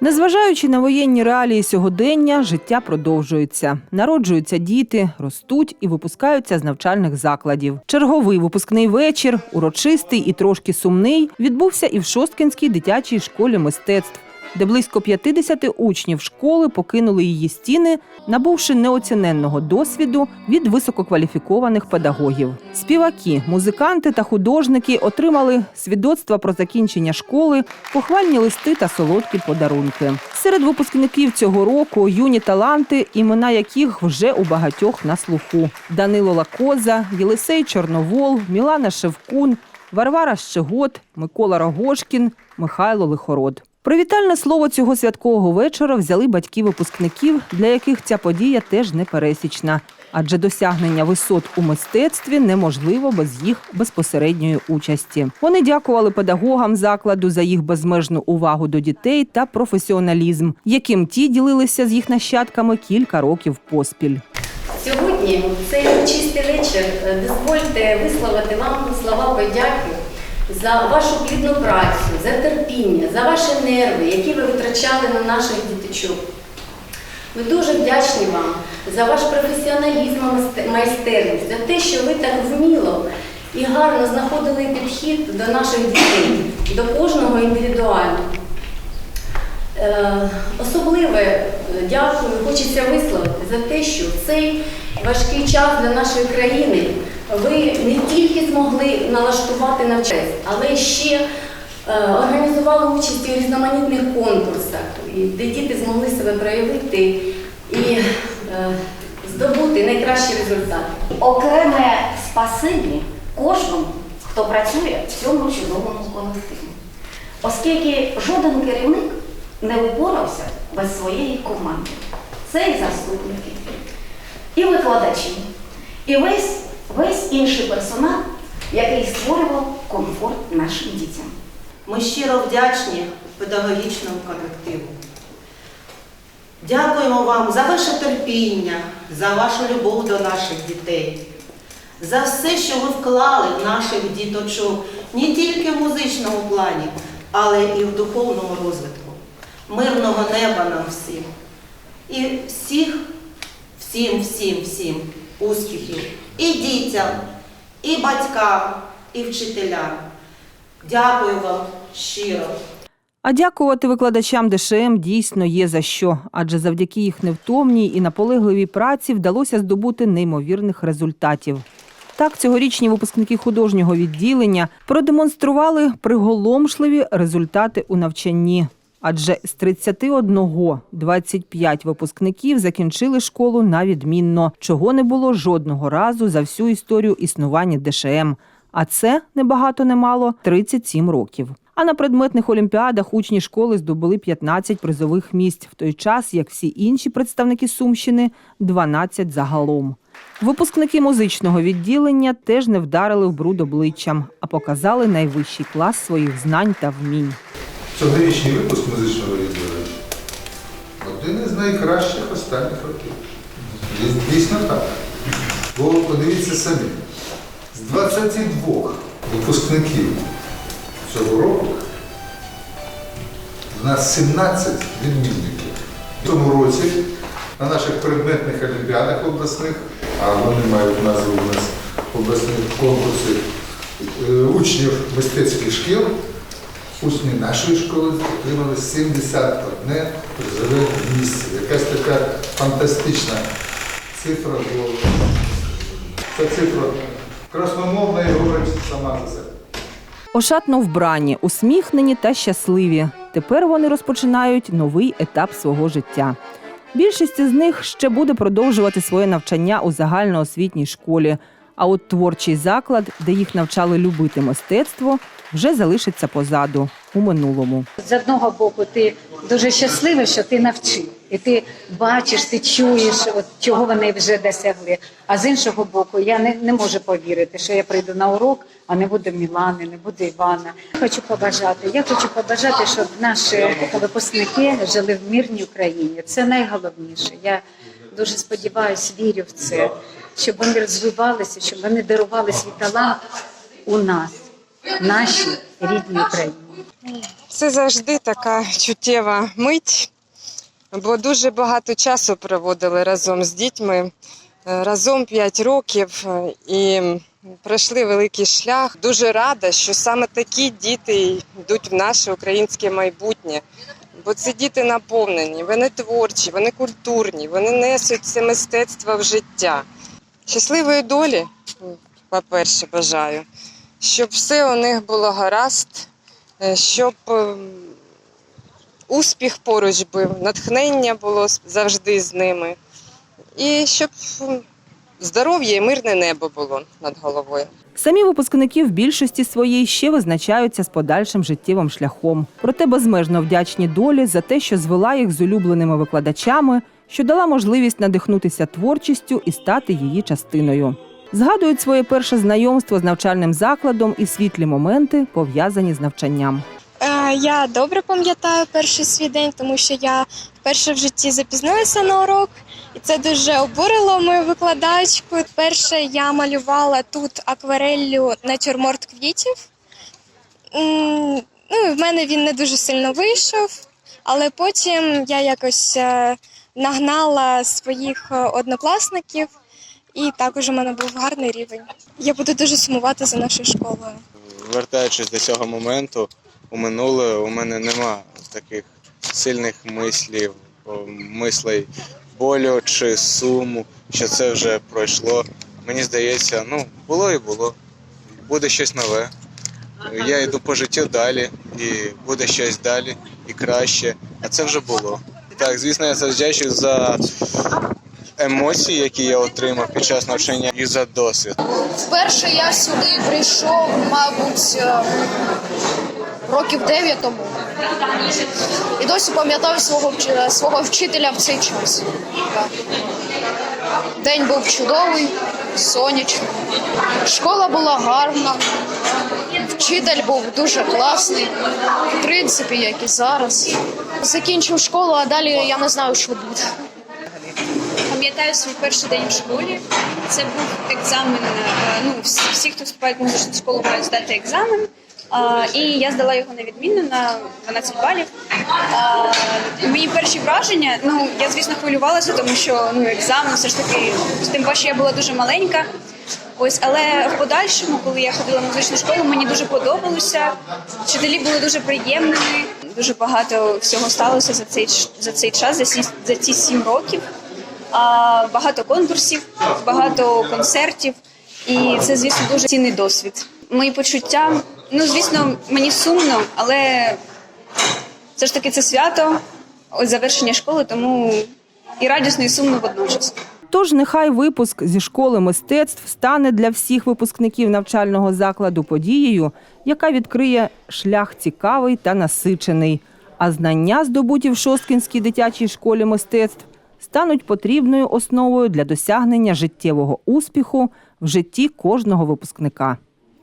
Незважаючи на воєнні реалії сьогодення, життя продовжується. Народжуються діти, ростуть і випускаються з навчальних закладів. Черговий випускний вечір, урочистий і трошки сумний, відбувся і в Шосткинській дитячій школі мистецтв, де близько 50 учнів школи покинули її стіни, набувши неоціненного досвіду від висококваліфікованих педагогів. Співаки, музиканти та художники отримали свідоцтва про закінчення школи, похвальні листи та солодкі подарунки. Серед випускників цього року юні таланти, імена яких вже у багатьох на слуху: Данило Лакоза, Єлисей Чорновол, Мілана Шевкун, Варвара Щегот, Микола Рогошкін, Михайло Лихород. Привітальне слово цього святкового вечора взяли батьки випускників, для яких ця подія теж непересічна, адже досягнення висот у мистецтві неможливо без їх безпосередньої участі. Вони дякували педагогам закладу за їх безмежну увагу до дітей та професіоналізм, яким ті ділилися з їх нащадками кілька років поспіль. Сьогодні, цей урочистий вечір, е, дозвольте висловити вам слова подяки за вашу плідну працю, за терпіння, за ваші нерви, які ви витрачали на наших діточок. Ми дуже вдячні вам за ваш професіоналізм майстерність, за те, що ви так вміло і гарно знаходили підхід до наших дітей, до кожного індивідуально. Е, Особливе е, дякую хочеться висловити за те, що в цей важкий час для нашої країни ви не тільки змогли налаштувати навчання, але ще е, організували участь у різноманітних конкурсах, де діти змогли себе проявити і здобути найкращі результати. Окреме спасибі кожному, хто працює в цьому чудовому колективі. Оскільки жоден керівник не впорався без своєї команди. Це і заступники, і викладачі, і весь, весь інший персонал, який створював комфорт нашим дітям. Ми щиро вдячні педагогічному колективу. Дякуємо вам за ваше терпіння, за вашу любов до наших дітей, за все, що ви вклали в наших діточок, не тільки в музичному плані, але і в духовному розвитку. Мирного неба нам всім. І всіх, всім, всім, всім успіхів і дітям, і батькам, і вчителям. Дякую вам щиро. А дякувати викладачам ДШМ дійсно є за що, адже завдяки їх невтомній і наполегливій праці вдалося здобути неймовірних результатів. Так, цьогорічні випускники художнього відділення продемонстрували приголомшливі результати у навчанні. Адже з 31 25 випускників закінчили школу на відмінно, чого не було жодного разу за всю історію існування ДШМ. А це не багато не мало 37 років. А на предметних олімпіадах учні школи здобули 15 призових місць, в той час як всі інші представники Сумщини 12 загалом. Випускники музичного відділення теж не вдарили в бруд обличчям, а показали найвищий клас своїх знань та вмінь. Цьогорічний випуск музичного відділення один із найкращих останніх років. Дійсно так. Бо подивіться самі, з 22 випускників цього року в нас 17 відмінників. В тому році на наших предметних олімпіадах обласних, а вони мають назву у нас обласних конкурсів е, учнів мистецьких шкіл, Учні нашої школи отримали 71 призове місце. Якась така фантастична цифра, бо ця цифра красномовна і говорить сама за себе. Ошатно вбрані, усміхнені та щасливі. Тепер вони розпочинають новий етап свого життя. Більшість з них ще буде продовжувати своє навчання у загальноосвітній школі. А от творчий заклад, де їх навчали любити мистецтво, вже залишиться позаду у минулому. З одного боку, ти дуже щасливий, що ти навчив, і ти бачиш, ти чуєш, от чого вони вже досягли. А з іншого боку, я не, не можу повірити, що я прийду на урок, а не буде Мілани, не буде Івана. Хочу побажати. Я хочу побажати, щоб наші випускники жили в мирній Україні. Це найголовніше. Я дуже сподіваюся, вірю в це, щоб вони розвивалися, щоб вони дарували свій талант у нас, нашій рідній Україні. це завжди така чуттєва мить, бо дуже багато часу проводили разом з дітьми, е, разом 5 років е, і пройшли великий шлях. Дуже рада, що саме такі діти йдуть в наше українське майбутнє. Бо це діти наповнені, вони творчі, вони культурні, вони несуть це мистецтво в життя. Щасливої долі, по-перше, бажаю, щоб все у них було гаразд, е, щоб е, успіх поруч був, натхнення було завжди з ними, і щоб здоров'я і мирне небо було над головою. Самі випускники в більшості своїй ще визначаються з подальшим життєвим шляхом. Проте безмежно вдячні долі за те, що звела їх з улюбленими викладачами, що дала можливість надихнутися творчістю і стати її частиною. Згадують своє перше знайомство з навчальним закладом і світлі моменти, пов'язані з навчанням. Е, Я добре пам'ятаю перший свій день, тому що я вперше в житті запізнилася на урок, і це дуже обурило мою викладачку. Перше я малювала тут аквареллю натюрморт квітів. Ну, в мене він не дуже сильно вийшов, але потім я якось е, нагнала своїх е, однокласників, і також у мене був гарний рівень. Я буду дуже сумувати за нашою школою. вертаючись до цього моменту, у минуле у мене нема таких сильних мислів, мислей болю чи суму, що це вже пройшло. Мені здається, ну було і було. Буде щось нове. Я йду по життю далі, і буде щось далі і краще. А це вже було. Так, звісно, я завдячую за емоції, які я отримав під час навчання, і за досвід. Вперше я сюди прийшов, мабуть, е, років 9 тому. І досі пам'ятаю свого, свого вчителя в цей час. День був чудовий, сонячний. Школа була гарна. Вчитель був дуже класний, в принципі, як і зараз. Закінчив школу, а далі я не знаю, що буде. Пам'ятаю свій перший день в школі. Це був екзамен. е, Ну, всі, хто вступають в музичну школу, мають здати екзамен. А, і я здала його на відмінно на 12 балів. А, мої перші враження, ну я звісно хвилювалася, тому що ну екзамен все ж таки, тим паче я була дуже маленька. Ось, але в подальшому, коли я ходила в музичну школу, мені дуже подобалося. Вчителі були дуже приємними. Дуже багато всього сталося за цей за цей час, за ці, за ці сім років. Багато конкурсів, багато концертів, і це, звісно, дуже цінний досвід. Мої почуття, ну звісно, мені сумно, але все ж таки це свято, завершення школи, тому і радісно, і сумно водночас. Тож нехай випуск зі школи мистецтв стане для всіх випускників навчального закладу подією, яка відкриє шлях цікавий та насичений. А знання, здобуті в Шосткінській дитячій школі мистецтв, стануть потрібною основою для досягнення життєвого успіху в житті кожного випускника.